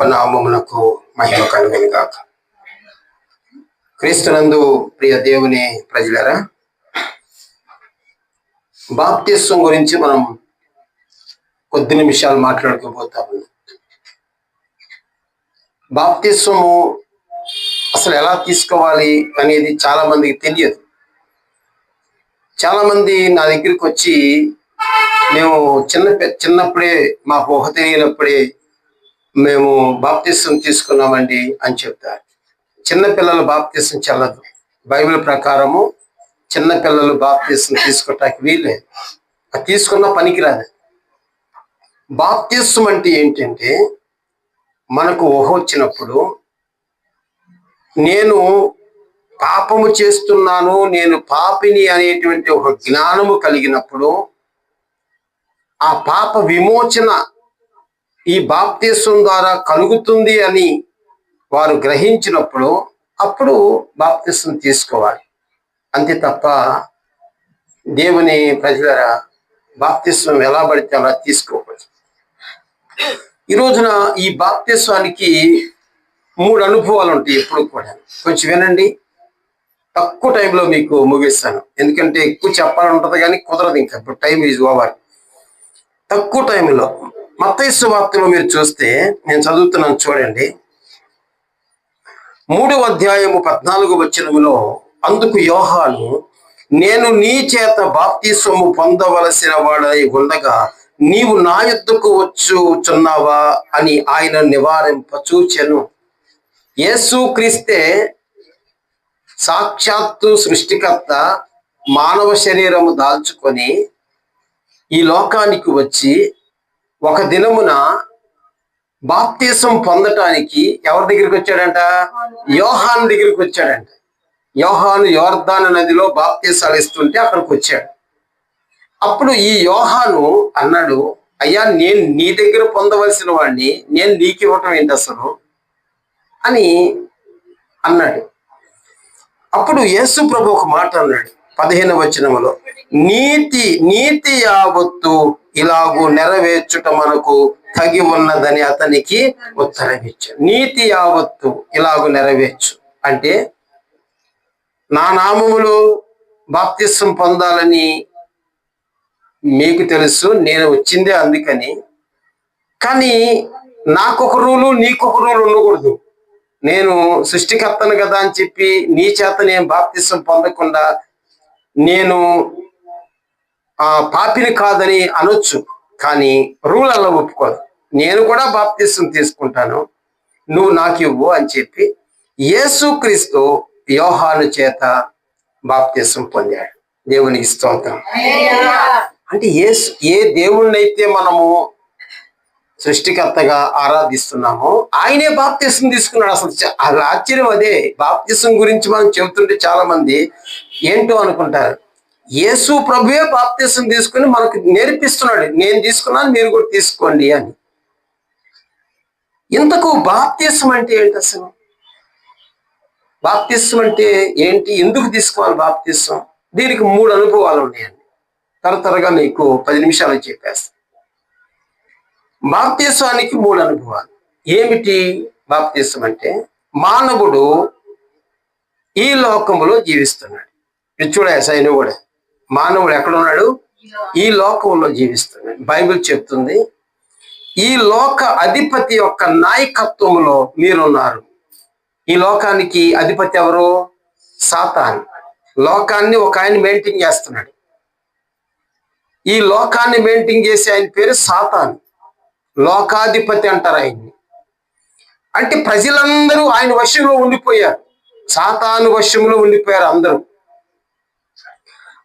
నామమునకు మహిమ కలుగును గాక క్రీస్తునందు ప్రియ దేవుని ప్రజలరా బాప్తిస్వం గురించి మనం కొద్ది నిమిషాలు మాట్లాడుకోబోతా ఉన్నాం బాప్తిస్వము అసలు ఎలా తీసుకోవాలి అనేది చాలా మందికి తెలియదు. చాలా మంది నా దగ్గరికి వచ్చి మేము చిన్న చిన్నప్పుడే మాకు ఊహ తెలియనప్పుడే మేము బాప్తిసం తీసుకున్నామండి అని చెప్తారు. చిన్నపిల్లలు బాప్తిసం చెల్లదు. బైబిల్ ప్రకారము చిన్న పిల్లలు బాప్తిసం తీసుకోవటానికి వీల్లేదు అది తీసుకున్న పనికిరాదు. బాప్తిసం అంటే ఏంటంటే మనకు ఊహ వచ్చినప్పుడు నేను పాపము చేస్తున్నాను నేను పాపిని అనేటువంటి ఒక జ్ఞానము కలిగినప్పుడు ఆ పాప విమోచన ఈ బాప్తీసం ద్వారా కలుగుతుంది అని వారు గ్రహించినప్పుడు అప్పుడు బాప్తీసం తీసుకోవాలి. అంతే తప్ప దేవుని ప్రజల బాప్తిస్వం ఎలా పడితే అలా తీసుకోకూడదు. ఈ రోజున ఈ బాప్తిస్వానికి మూడు అనుభవాలు ఉంటాయి ఎప్పుడు కూడా. కొంచెం వినండి. తక్కువ టైంలో మీకు ముగిస్తాను. ఎందుకంటే ఎక్కువ చెప్పాలంటది కానీ కుదరదు ఇంకా. ఇప్పుడు టైం ఈజ్ ఓవర్. తక్కువ టైంలో మత్తైసు వార్తలో మీరు చూస్తే నేను చదువుతున్నాను చూడండి. మూడవ అధ్యాయము పద్నాలుగు వచనములో అందుకు యోహాను నేను నీ చేత బాప్తిస్వము పొందవలసిన వాడై ఉండగా నీవు నా యుద్ధకు వచ్చుచున్నావా అని ఆయన నివారింప చూచెను. యేసు క్రీస్తే సాక్షాత్తు సృష్టికర్త మానవ శరీరము దాల్చుకొని ఈ లోకానికి వచ్చి ఒక దినమున బాప్తీసం పొందటానికి ఎవరి దగ్గరికి వచ్చాడంట? యోహాన్ దగ్గరికి వచ్చాడంట. యోహాను యోర్ధాను నదిలో బాప్తీసాలు ఇస్తుంటే అక్కడికి వచ్చాడు. అప్పుడు ఈ యోహాను అన్నాడు అయ్యా నేను నీ దగ్గర పొందవలసిన వాడిని నేను నీకు ఇవ్వటం ఏంటి అసలు? అని అన్నాడు. అప్పుడు యేసు ప్రభు ఒక మాట అన్నాడు పదిహేను వచనములో నీతి నీతి యావత్తు ఇలాగూ నెరవేర్చుట మనకు తగి ఉన్నదని అతనికి ఉత్తరం నీతి యావత్తు ఇలాగూ నెరవేర్చు. అంటే నా నామములు బాప్తిస్వం పొందాలని మీకు తెలుసు నేను వచ్చిందే అందుకని. కానీ నాకొక రూలు నీకొక రూలు ఉండకూడదు. నేను సృష్టికర్తను కదా అని చెప్పి నీ చేత నేను బాప్తిస్వం పొందకుండా నేను ఆ పాపిని కాదని అనొచ్చు కానీ రూల్ అలా ఒప్పుకోదు. నేను కూడా బాప్తిసం తీసుకుంటాను నువ్వు నాకు ఇవ్వు అని చెప్పి యేసుక్రీస్తు యోహాను చేత బాప్తిసం పొందాడు. దేవునికి స్తోత్రం. అంటే ఏ ఏ దేవుణ్ణైతే మనము సృష్టికర్తగా ఆరాధిస్తున్నామో ఆయనే బాప్తిసం తీసుకున్నాడు. అసలు అసలు ఆశ్చర్యం అదే. బాప్తిసం గురించి మనం చెబుతుంటే చాలా మంది ఏంటో అనుకుంటారు. యేసు ప్రభువే బాప్తీసం తీసుకుని మనకు నేర్పిస్తున్నాడు. నేను తీసుకున్నాను మీరు కూడా తీసుకోండి అని. ఇంతకు బాప్తీసం అంటే ఏంటి అసలు? బాప్తీసం అంటే ఏంటి? ఎందుకు తీసుకోవాలి బాప్తీసం? దీనికి మూడు అనుభవాలు ఉన్నాయండి. తరతరగా మీకు పది నిమిషాలు చెప్పేస్తాను బాప్తీసానికి మూడు అనుభవాలు. ఏమిటి బాప్తీసం అంటే? మానవుడు ఈ లోకములో జీవిస్తున్నాడు. ఇది చూడ కూడా. మానవుడు ఎక్కడ ఉన్నాడు ఈ లోకంలో జీవిస్తున్నాడు. బైబిల్ చెప్తుంది ఈ లోక అధిపతి యొక్క నాయకత్వంలో మీరున్నారు. ఈ లోకానికి అధిపతి ఎవరు? సాతాన్. లోకాన్ని ఒక ఆయన మెయింటైన్ చేస్తున్నాడు. ఈ లోకాన్ని మెయింటైన్ చేసే ఆయన పేరు సాతాన్. లోకాధిపతి అంటారు ఆయన్ని. అంటే ప్రజలందరూ ఆయన వశంలో ఉండిపోయారు. సాతాను వశంలో ఉండిపోయారు అందరూ.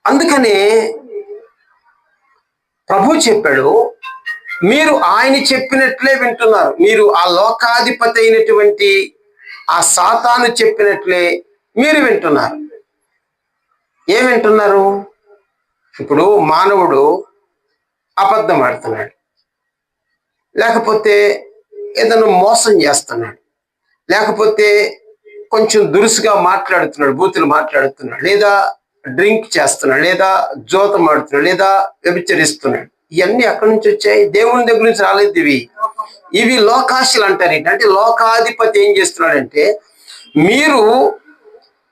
అందుకనే ప్రభు చెప్పాడు మీరు ఆయన చెప్పినట్లే వింటున్నారు. మీరు ఆ లోకాధిపతి అయినటువంటి ఆ సాతాను చెప్పినట్లే మీరు వింటున్నారు. ఏం వింటున్నారు? ఇప్పుడు మానవుడు అబద్ధం ఆడుతున్నాడు. లేకపోతే ఏదైనా మోసం చేస్తున్నాడు. లేకపోతే కొంచెం దురుసుగా మాట్లాడుతున్నాడు బూతులు మాట్లాడుతున్నాడు. లేదా డ్రింక్ చేస్తున్నాడు లేదా జోతం ఆడుతున్నాడు లేదా వ్యభిచరిస్తున్నాడు. ఇవన్నీ ఎక్కడి నుంచి వచ్చాయి. దేవుని దగ్గర నుంచి రాలేదు ఇవి. ఇవి లోకాశలు అంటారు ఏంటి? అంటే లోకాధిపతి ఏం చేస్తున్నాడంటే మీరు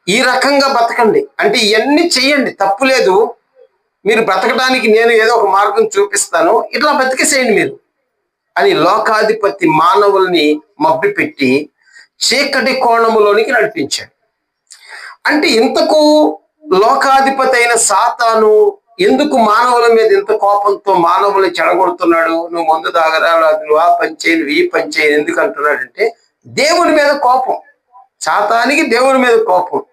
ఈ రకంగా బతకండి. అంటే ఇవన్నీ చెయ్యండి తప్పు లేదు. మీరు బ్రతకడానికి నేను ఏదో ఒక మార్గం చూపిస్తాను. ఇట్లా బతికేసేయండి మీరు. అని లోకాధిపతి మానవుల్ని మబ్బిపెట్టి చీకటి కోణములోనికి నడిపించాడు. అంటే ఇంతకు లోకాధిపతి అయిన సాతాను ఎందుకు మానవుల మీద ఇంత కోపంతో మానవుల్ని చెడగొడుతున్నాడు? నువ్వు మందు తాగరా నువ్వు ఆ పని నువ్వు ఈ పని ఎందుకు అంటున్నాడంటే దేవుని మీద కోపం. సాతానికి దేవుని మీద కోపం.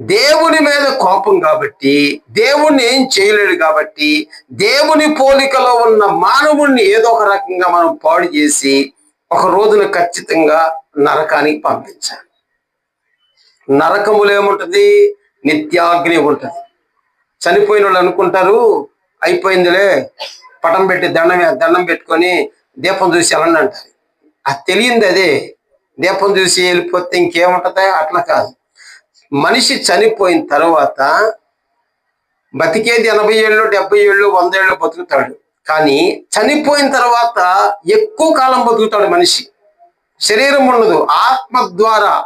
దేవుని మీద కోపం కాబట్టి దేవుణ్ణి ఏం చేయలేడు కాబట్టి దేవుని పోలికలో ఉన్న మానవుణ్ణి ఏదో ఒక రకంగా మనం పాడు చేసి ఒక రోజున ఖచ్చితంగా నరకానికి పంపించాలి. నరకములు ఏముంటది? నిత్యాగ్ని ఉంటుంది. చనిపోయిన వాళ్ళు అనుకుంటారు అయిపోయిందిలే పటం పెట్టి దండం దండం పెట్టుకొని దీపం చూసి వెళ్ళండి అంటారు. అది తెలియంది అదే. దీపం చూసి వెళ్ళిపోతే ఇంకేముంటుందా? అట్లా కాదు. మనిషి చనిపోయిన తర్వాత బతికేది ఎనభై ఏళ్ళు డెబ్బై ఏళ్ళు వంద ఏళ్ళు బతుకుతాడు. కానీ చనిపోయిన తర్వాత ఎక్కువ కాలం బతుకుతాడు మనిషి. శరీరం ఉండదు. ఆత్మ ద్వారా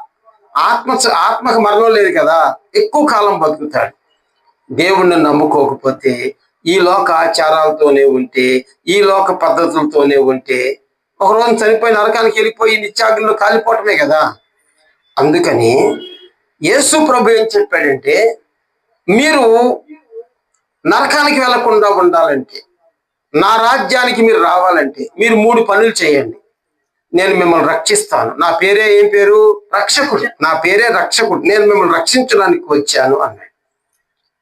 ఆత్మ ఆత్మకు మరణం లేదు కదా ఎక్కువ కాలం బతుకుతాడు. దేవుణ్ణి నమ్ముకోకపోతే ఈ లోక ఆచారాలతోనే ఉంటే ఈ లోక పద్ధతులతోనే ఉంటే ఒక రోజు చనిపోయి నరకానికి వెళ్ళిపోయి నిత్యాగ్నిలో కాలిపోవటమే కదా. అందుకని యేసు ప్రభు ఏం చెప్పాడంటే మీరు నరకానికి వెళ్ళకుండా ఉండాలంటే నా రాజ్యానికి మీరు రావాలంటే మీరు మూడు పనులు చేయండి. నేను మిమ్మల్ని రక్షిస్తాను. నా పేరే ఏం పేరు? రక్షకుడు. నా పేరే రక్షకుడు. నేను మిమ్మల్ని రక్షించడానికి వచ్చాను అన్నాడు.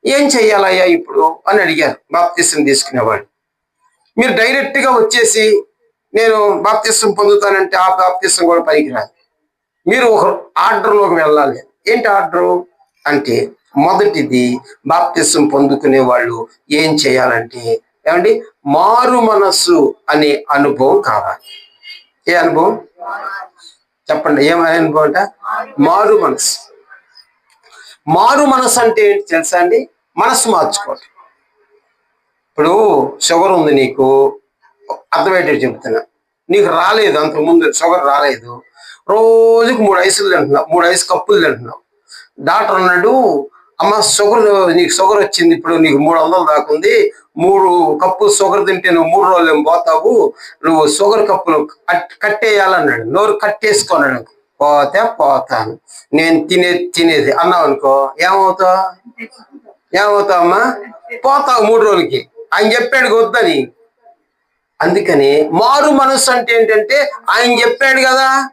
ఏం చెయ్యాలయ్యా ఇప్పుడు? అని అడిగారు. బాప్తిసం తీసుకునేవాడు. మీరు డైరెక్ట్గా వచ్చేసి నేను బాప్తిసం పొందుతానంటే ఆ బాప్తిసం కూడా పనికిరాదు మీరు ఒక ఆర్డర్లోకి వెళ్ళాలి. ఏంటి ఆర్డరు అంటే మొదటిది బాప్తిసం పొందుకునే వాళ్ళు ఏం చేయాలంటే ఏమండి? మారు మనస్సు అనే అనుభవం కావాలి. ఏ అనుభవం? చెప్పండి ఏం అనుభవం అంట? మారు మనసు. మారు మనసు అంటే ఏంటి తెలుసా అండి? మనసు మార్చుకోవటం. ఇప్పుడు షుగర్ ఉంది నీకు అర్థమయ్యేటట్టు చెప్తున్నా. నీకు రాలేదు అంతకు ముందు షుగర్ రాలేదు. రోజుకు మూడు ఐసులు తింటున్నావు మూడు ఐసు కప్పులు తింటున్నావు. డాక్టర్ అన్నాడు అమ్మ షుగర్ నీకు షుగర్ వచ్చింది ఇప్పుడు నీకు మూడు వందలు దాకుంది మూడు కప్పు షుగర్ తింటే నువ్వు మూడు రోజులు పోతావు? నువ్వు షుగర్ కప్పులు కట్- కట్టేయాలన్నాడు. నోరు కట్టేసుకున్నాడు పోతే పోతాను. నేను తినేది తినేది. అన్నావు అనుకో ఏమవుతావు ఏమవుతావమ్మా పోతావు మూడు రోజులకి. ఆయన చెప్పాడు వద్దని. అందుకని మారు మనసు అంటే ఏంటంటే ఆయన చెప్పాడు కదా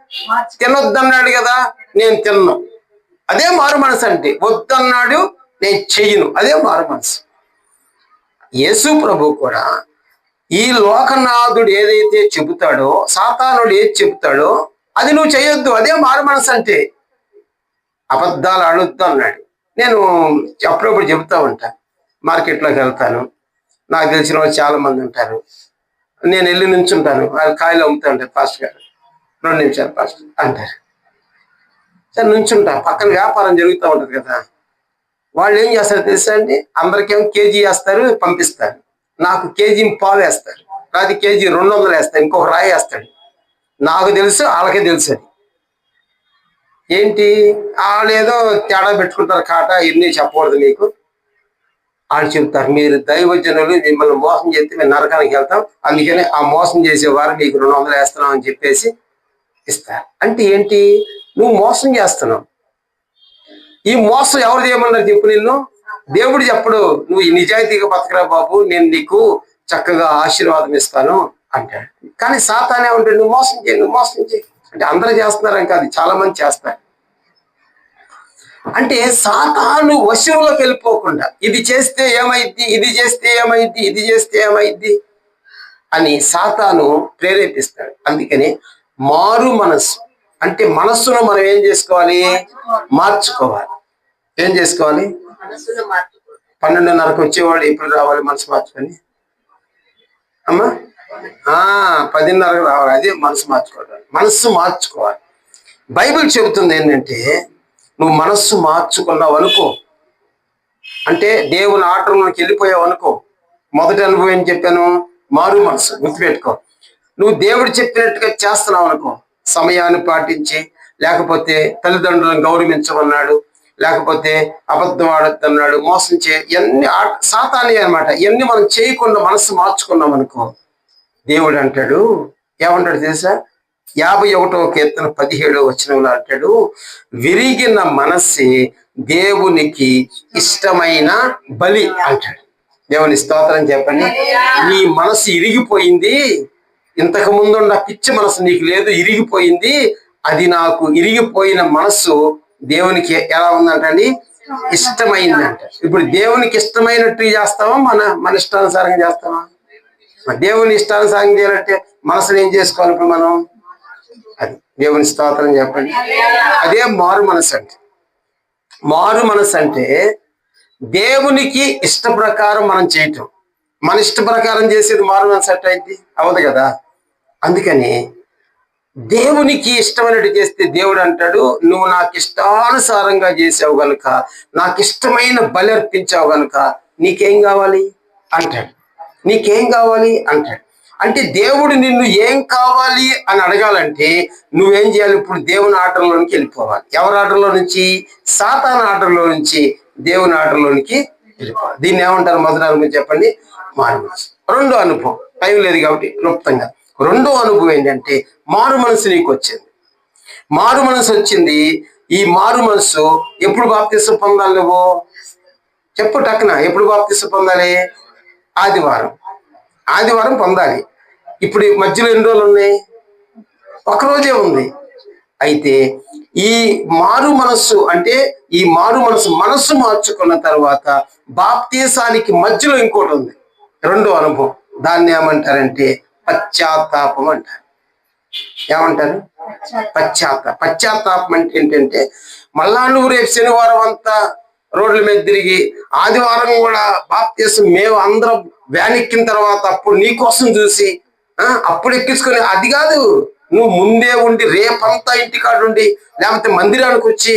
తినొద్దన్నాడు కదా నేను తిన్నాను అదే మారు మనసు అంటే వద్దన్నాడు నేను చెయ్యను. అదే మారు మనసు యేసు ప్రభు కూడా ఈ లోకనాథుడు ఏదైతే చెబుతాడో సాతానుడు ఏది చెబుతాడో అది నువ్వు చేయొద్దు అదే మారు మనసు అంటే. అబద్ధాలు అడుగుతా అన్నాడు. నేను అప్పుడప్పుడు చెబుతా ఉంటా. మార్కెట్లోకి వెళ్తాను. నాకు తెలిసిన వాళ్ళు చాలా మంది ఉంటారు. నేను వెళ్ళి నుంచుంటాను. వాళ్ళు కాయలు అమ్ముతా ఉంటారు ఫాస్ట్ గారు. రెండు నిమిషాలు ఫాస్ట్ అంటారు. సరే నుంచుంటా. పక్కన వ్యాపారం జరుగుతూ ఉంటుంది కదా. వాళ్ళు ఏం చేస్తారు తెలుసా అండి? అందరికేమో కేజీ వేస్తారు పంపిస్తారు. నాకు కేజీ పావు వేస్తారు. అది కేజీ రెండు వందలు వేస్తారు. ఇంకొక రాయి వేస్తాడు. నాకు తెలుసు వాళ్ళకే తెలుసు అది. ఏంటి? వాళ్ళు ఏదో తేడా పెట్టుకుంటారు కాట ఎన్ని చెప్పకూడదు మీకు వాళ్ళు చెప్తారు మీరు దైవజనులు మిమ్మల్ని మోసం చేస్తే మేము నరకానికి వెళ్తాం. అందుకనే ఆ మోసం చేసేవారు మీకు రెండు వందలు వేస్తున్నాం అని చెప్పేసి ఇస్తారు. అంటే ఏంటి? నువ్వు మోసం చేస్తున్నావు. ఈ మోసం ఎవరు చేయమన్నారు చెప్పు నిన్ను? దేవుడు చెప్పడు నువ్వు ఈ నిజాయితీగా బతకరా బాబు నేను నీకు చక్కగా ఆశీర్వాదం ఇస్తాను అంటాడు. కానీ సాతానే ఉంటాడు నువ్వు మోసం చేయి నువ్వు మోసం చేయి. అంటే అందరూ చేస్తున్నారని కాదు చాలా మంది చేస్తారు. అంటే సాతాను వశంలోకి వెళ్ళిపోకుండా ఇది చేస్తే ఏమైద్ది ఇది చేస్తే ఏమైద్ది ఇది చేస్తే ఏమైద్ది అని సాతాను ప్రేరేపిస్తాడు. అందుకని మారు మనస్సు. అంటే మనస్సును మనం ఏం చేసుకోవాలి? మార్చుకోవాలి. ఏం చేసుకోవాలి? పన్నెండున్నరకు వచ్చేవాడు ఎప్పుడు రావాలి మనసు మార్చుకొని. అమ్మా? ఆ పదిన్నరకు రావాలి. అదే మనసు మార్చుకోవడం మనస్సు మార్చుకోవాలి. బైబిల్ చెబుతుంది ఏంటంటే నువ్వు మనస్సు మార్చుకున్నావు అనుకో. అంటే దేవుని ఆటంలోకి వెళ్ళిపోయావు అనుకో. మొదటి అనుభవం ఏం చెప్పాను? మారు మనసు. గుర్తుపెట్టుకో. నువ్వు దేవుడు చెప్పినట్టుగా చేస్తున్నావు అనుకో. సమయాన్ని పాటించి లేకపోతే తల్లిదండ్రులను గౌరవించమన్నాడు లేకపోతే అబద్ధం ఆడొద్దన్నాడు మోసం చే ఇవన్నీ సాతాని అనమాట ఇవన్నీ మనం చేయకుండా మనసు మార్చుకున్నాం అనుకో దేవుడు అంటాడు ఏమంటాడు తెలుసా? యాభై ఒకటో కీర్తన పదిహేడో వచనంలో అంటాడు విరిగిన మనస్సే దేవునికి ఇష్టమైన బలి అంటాడు. దేవుని స్తోత్రం చెప్పండి. నీ మనసు ఇరిగిపోయింది ఇంతకు ముందున్న పిచ్చి మనసు నీకు లేదు ఇరిగిపోయింది. అది నాకు ఇరిగిపోయిన మనస్సు దేవునికి ఎలా ఉందంటండి? ఇష్టమైందంట. ఇప్పుడు దేవునికి ఇష్టమైనట్టు చేస్తావా? మన మన ఇష్టానుసారంగా చేస్తావా? దేవుని ఇష్టానుసారం చేయాలంటే మనసుని ఏం చేసుకోవాలి ఇప్పుడు మనం? అది దేవుని స్తోత్రం చెప్పండి. అదే మారు మనసు అంటే. మారు మనసు అంటే దేవునికి ఇష్ట ప్రకారం మనం చేయటం. మన ఇష్ట ప్రకారం చేసేది మారు మనసు అంటే అయింది అవదు కదా? అందుకని దేవునికి ఇష్టమైనట్టు చేస్తే దేవుడు అంటాడు నువ్వు నాకు ఇష్టానుసారంగా చేసావు గనుక నాకు ఇష్టమైన బలి అర్పించావు గనుక నీకేం కావాలి? అంటాడు. నీకేం కావాలి? అంటాడు. అంటే దేవుడు నిన్ను ఏం కావాలి అని అడగాలంటే నువ్వేం చేయాలి? ఇప్పుడు దేవుని ఆటంలోనికి వెళ్ళిపోవాలి. ఎవరి ఆటంలో నుంచి? సాతాన ఆటంలో నుంచి దేవుని ఆటంలోనికి వెళ్ళిపోవాలి. దీన్ని ఏమంటారు? మొదటి అనుభవం చెప్పండి. మారు రెండో అనుభవం. టైం లేదు కాబట్టి క్లుప్తంగా. రెండో అనుభవం ఏంటంటే మారు మనసు నీకు వచ్చింది మారు మనసు వచ్చింది. ఈ మారు మనసు ఎప్పుడు బాప్తిసం పొందాలి నువ్వు? చెప్పు టక్న ఎప్పుడు బాప్తిసం పొందాలి? ఆదివారం. ఆదివారం పొందాలి. ఇప్పుడు మధ్యలో ఎన్ని రోజులు ఉన్నాయి? ఒకరోజే ఉంది. అయితే ఈ మారు మనస్సు అంటే ఈ మారు మనసు మనస్సు మార్చుకున్న తర్వాత బాప్తీసానికి మధ్యలో ఇంకోటి ఉంది. రెండో అనుభవం. దాన్ని ఏమంటారంటే పశ్చాత్తాపం అంటారు. ఏమంటారు? పశ్చాత్తాప పశ్చాత్తాపం అంటే ఏంటంటే మళ్ళా నువ్వు రేపు శనివారం అంతా రోడ్ల మీద తిరిగి ఆదివారం కూడా బాప్తీసం మేము అందరం వ్యాన్ ఎక్కిన తర్వాత అప్పుడు నీకోసం చూసి అప్పుడు ఎక్కించుకొని అది కాదు నువ్వు ముందే ఉండి రేపంతా ఇంటికాడ ఉండి లేకపోతే మందిరానికి వచ్చి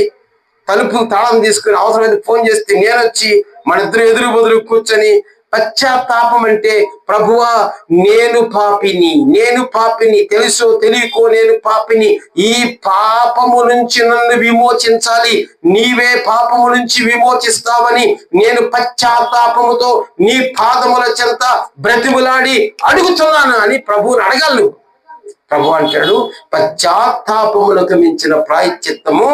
తలుపు తాళం తీసుకుని అవసరమైతే ఫోన్ చేస్తే నేను వచ్చి మన ఇద్దరు ఎదురు బదులు కూర్చొని పశ్చాత్తాపం అంటే ప్రభువా నేను పాపిని నేను పాపిని తెలుసో తెలియకో నేను పాపిని ఈ పాపము నుంచి నన్ను విమోచించాలి. నీవే పాపము నుంచి విమోచిస్తావని నేను పశ్చాత్తాపముతో నీ పాదముల చెంత బ్రతిములాడి అడుగుతున్నాను అని ప్రభువుని అడగలను ప్రభు అంటాడు పశ్చాత్తాపములకు మించిన ప్రాయశ్చిత్తము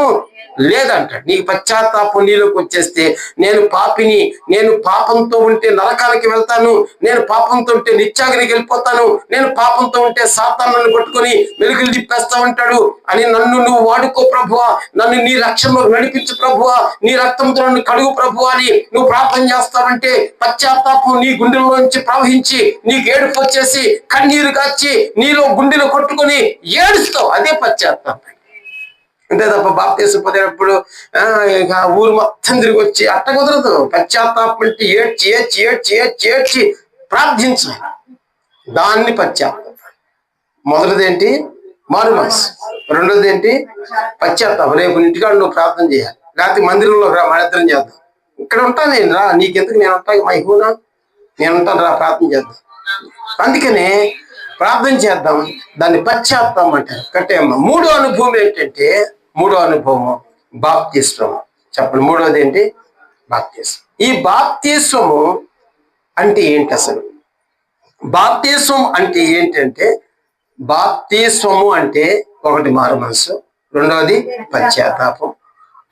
లేదంట. నీకు పశ్చాత్తాపం నీలోకి వచ్చేస్తే నేను పాపిని నేను పాపంతో ఉంటే నరకానికి వెళ్తాను నేను పాపంతో ఉంటే నిత్యాగ్నికి వెళ్ళిపోతాను నేను పాపంతో ఉంటే సాతాను నన్ను పట్టుకొని వెలుగులు తిప్పేస్తా ఉంటాడు అని నన్ను నువ్వు వాడుకో ప్రభువా. నన్ను నీ రక్షణలో నడిపించు ప్రభువా. నీ రక్తంతో నన్ను కడుగు ప్రభువా అని నువ్వు ప్రార్థన చేస్తావంటే పశ్చాత్తాపం నీ గుండెల్లోంచి ప్రవహించి నీకు ఏడుపు వచ్చేసి కన్నీరు కాచి నీలో గుండెలు కొట్టుకొని ఏడుస్తావు. అదే పశ్చాత్తాపం. అంతే తప్ప బాప్తీసం పొందినప్పుడు ఆ, ఇక ఊరు మొత్తం తిరిగి వచ్చి అట్ట కుదరదు. పశ్చాత్తాపం అంటే ఏడ్చి ఏడ్చి ఏడ్చి ఏడ్చి ఏడ్చి ప్రార్థించాలి దాన్ని పశ్చాత్తాపం. మొదటిది ఏంటి మారు మనసు. రెండోది ఏంటి పశ్చాత్తాపం. రేపు ఇంటికాడ నువ్వు ప్రార్థన చేయాలి. లేకపోతే మందిరంలో రా చేద్దాం. ఇక్కడ ఉంటాను నేను రా. నీకెందుకు? నేను ఉంటాను. మా హూనా నేను ఉంటాను రా. ప్రార్థన చేద్దాం. అందుకనే ప్రార్థన చేద్దాం. దాన్ని పశ్చాత్తాపం అంటారు. కట్టేయమ్మ మూడో అనుభవం ఏంటంటే మూడో అనుభవం బాప్తిస్వం చెప్పండి మూడోది ఏంటి బాప్తిస్వం ఈ బాప్తిస్వము అంటే ఏంటి అసలు? బాప్తిస్వం అంటే ఏంటంటే బాప్తిస్వము అంటే ఒకటి మారు మనసు రెండవది పశ్చాత్తాపం.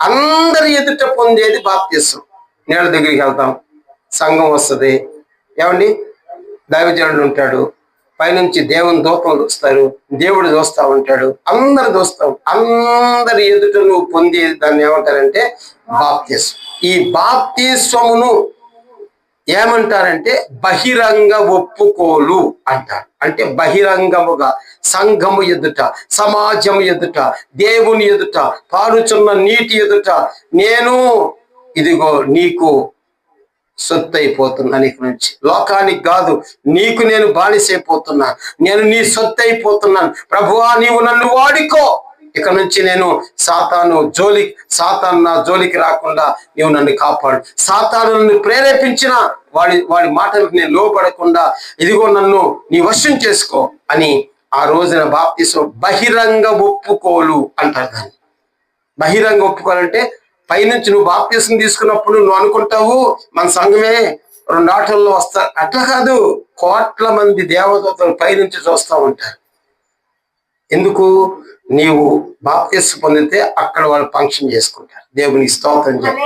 అందరి ఎదుట పొందేది బాప్తిస్వం నీళ్ళ దగ్గరికి వెళ్తాం సంఘం వస్తుంది. ఏమండి? దైవజనుడు ఉంటాడు పైనుంచి దేవుని దూతలు చూస్తారు దేవుడు చూస్తూ ఉంటాడు అందరు చూస్తాం అందరి ఎదుట నువ్వు పొందేది దాన్ని ఏమంటారంటే బాప్తీస్వం ఈ బాప్తీస్వమును ఏమంటారంటే బహిరంగ ఒప్పుకోలు అంటారు. అంటే బహిరంగముగా సంఘము ఎదుట సమాజము ఎదుట దేవుని ఎదుట పారుచున్న నీటి ఎదుట నేను ఇదిగో నీకు సొత్తు అయిపోతున్నా నీకు నుంచి లోకానికి కాదు నీకు నేను బానిసైపోతున్నా. నేను నీ సొత్తు అయిపోతున్నాను ప్రభువా నీవు నన్ను వాడుకో. ఇక నుంచి నేను సాతాను జోలి సాతాను నా జోలికి రాకుండా నీవు నన్ను కాపాడు. సాతాను నన్ను ప్రేరేపించిన వాడి వాడి మాటలకు నేను లోపడకుండా ఇదిగో నన్ను నీ వశం చేసుకో అని ఆ రోజున బాప్తీసం బహిరంగ ఒప్పుకోలు అంటారు దాన్ని. బహిరంగ ఒప్పుకోవాలంటే పైనుంచి నువ్వు బాప్తీసం తీసుకున్నప్పుడు నువ్వు అనుకుంటావు మన సంఘమే రెండు ఆటల్లో వస్తా అట్లా కాదు. కోట్ల మంది దేవదూతలు పైనుంచి చూస్తూ ఉంటారు. ఎందుకు? నీవు బాప్తీసం పొందితే అక్కడ వాళ్ళు ఫంక్షన్ చేసుకుంటారు. దేవునికి స్తోత్రం చెప్పి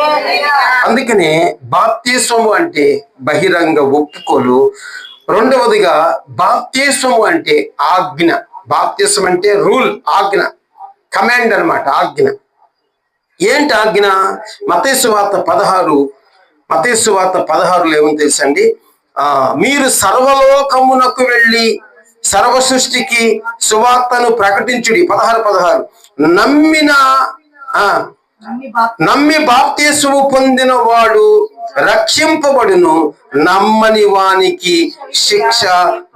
అందుకనే బాప్తీసము అంటే బహిరంగ ఒప్పుకోలు. రెండవదిగా బాప్తీసము అంటే ఆజ్ఞ. బాప్తీసం అంటే రూల్ ఆజ్ఞ. కమాండ్ అన్నమాట ఆజ్ఞ. ఏంటి ఆజ్ఞ మతేసు వార్త పదహారు మతేసు వార్త పదహారులో ఏమని తెలుసండి? ఆ మీరు సర్వలోకమునకు వెళ్ళి సర్వ సృష్టికి సువార్తను ప్రకటించుడి. పదహారు పదహారు. నమ్మిన నమ్మి బాప్తీసువు పొందిన వాడు రక్షింపబడును నమ్మని వానికి శిక్ష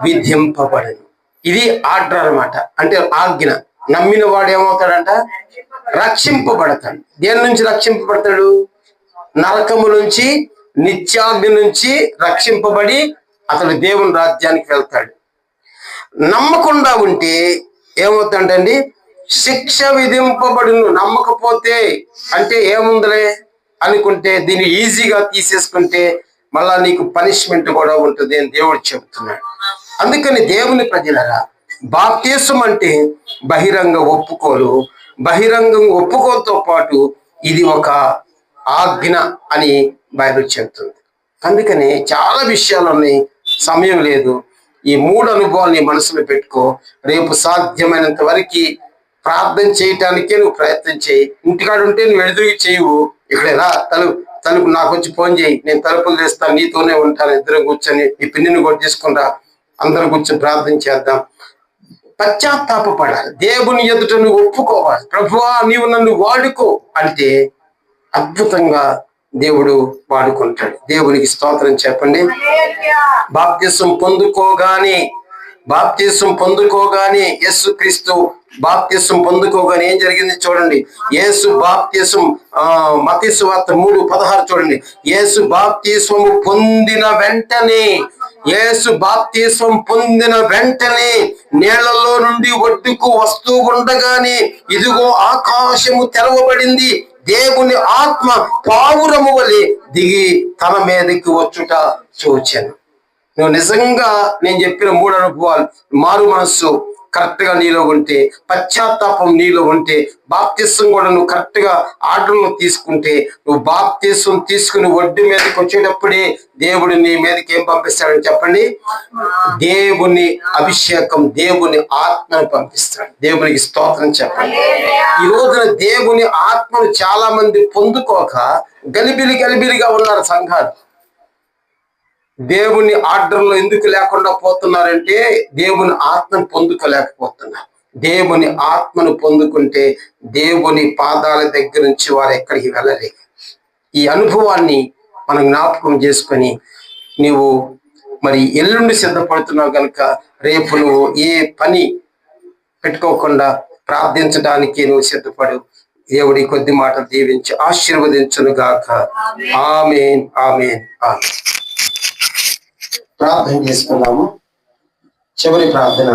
విధింపబడును. ఇది ఆర్డర్ అన్నమాట. అంటే ఆజ్ఞ. నమ్మిన వాడు ఏమవుతాడంట? రక్షింపబడతాడు. దేని నుంచి రక్షింపబడతాడు? నరకము నుంచి నిత్యాగ్ని నుంచి రక్షింపబడి అతడు దేవుని రాజ్యానికి వెళ్తాడు. నమ్మకుండా ఉంటే ఏమవుతాడండి శిక్ష విధింపబడును. నమ్మకపోతే అంటే ఏముందిలే? అనుకుంటే దీన్ని ఈజీగా తీసేసుకుంటే మళ్ళా నీకు పనిష్మెంట్ కూడా ఉంటుంది అని దేవుడు చెబుతున్నాడు. అందుకని దేవుని ప్రజలరా బాప్తీసం అంటే బహిరంగ ఒప్పుకోలు బహిరంగం ఒప్పుకోలతో పాటు ఇది ఒక ఆజ్ఞ అని బైబిల్ చెబుతుంది అందుకని చాలా విషయాలు ఉన్నాయి సమయం లేదు. ఈ మూడు అనుభవాల్ని మనసులో పెట్టుకో. రేపు సాధ్యమైనంత వరకు ప్రార్థన చేయటానికే నువ్వు ప్రయత్నం చేయి. ఇంటికాడ ఉంటే నువ్వు ఎదురు చేయవు. ఇక్కడ రా తలుపు తలుపు నాకు వచ్చి ఫోన్ చేయి. నేను తలుపులు తెస్తాను నీతోనే ఉంటాను. ఇద్దరు కూర్చొని ఈ పిన్నిని కూడా తీసుకుని రా. అందరం కూర్చొని ప్రార్థన చేద్దాం. పశ్చాత్తాపడాలి దేవుని ఎదుట నువ్వు ఒప్పుకోవాలి. ప్రభువా నీవు నన్ను వాడుకో అంటే అద్భుతంగా దేవుడు వాడుకుంటాడు. దేవునికి స్తోత్రం చెప్పండి. బాప్తిసం పొందుకోగానే బాప్తిసం పొందుకోగానే యేసు క్రీస్తు బాప్తిసం పొందుకోగానే ఏం జరిగింది చూడండి. యేసు బాప్తిసం ఆ మతీసు వార్త మూడు పదహారు చూడండి. యేసు బాప్తిస్వము పొందిన వెంటనే యేసు బాప్తీసం పొందిన వెంటనే నీళ్ళలో నుండి ఒడ్డుకు వస్తూ ఉండగానే ఇదిగో ఆకాశము తెరవబడింది దేవుని ఆత్మ పావురము వలె దిగి తన మీదకి వచ్చుట చూచాను నువ్వు నిజంగా నేను చెప్పిన మూడు అనుభవాలు మారు మనస్సు కరెక్ట్గా నీలో ఉంటే పశ్చాత్తాపం నీలో ఉంటే బాప్తీసం కూడా నువ్వు కరెక్ట్గా గా తీసుకుంటే నువ్వు బాప్తీసం తీసుకుని ఒడ్డు మీదకి వచ్చేటప్పుడే దేవుడు నీ మీదకి ఏం పంపిస్తాడని చెప్పండి? దేవుని అభిషేకం దేవుని ఆత్మను పంపిస్తాడు. దేవునికి స్తోత్రం చెప్పండి. ఈ రోజున దేవుని ఆత్మను చాలా మంది పొందుకోక గలిబిలి గలిబిలిగా ఉన్నారు సంఘాలు. దేవుని ఆర్డర్లో ఎందుకు లేకుండా పోతున్నారంటే దేవుని ఆత్మను పొందుకోలేకపోతున్నారు. దేవుని ఆత్మను పొందుకుంటే దేవుని పాదాల దగ్గర నుంచి వారు ఎక్కడికి వెళ్ళలేరు. ఈ అనుభవాన్ని మనం జ్ఞాపకం చేసుకొని నీవు మరి ఎల్లుండి సిద్ధపడుతున్నావు కనుక రేపు నువ్వు ఏ పని పెట్టుకోకుండా ప్రార్థించడానికి నువ్వు సిద్ధపడు. దేవుడి కొద్ది మాటలు దీవించి ఆశీర్వదించును గాక ఆమెన్. ఆమెన్. ఆమెన్. ప్రార్థన చేసుకున్నాము చివరి ప్రార్థన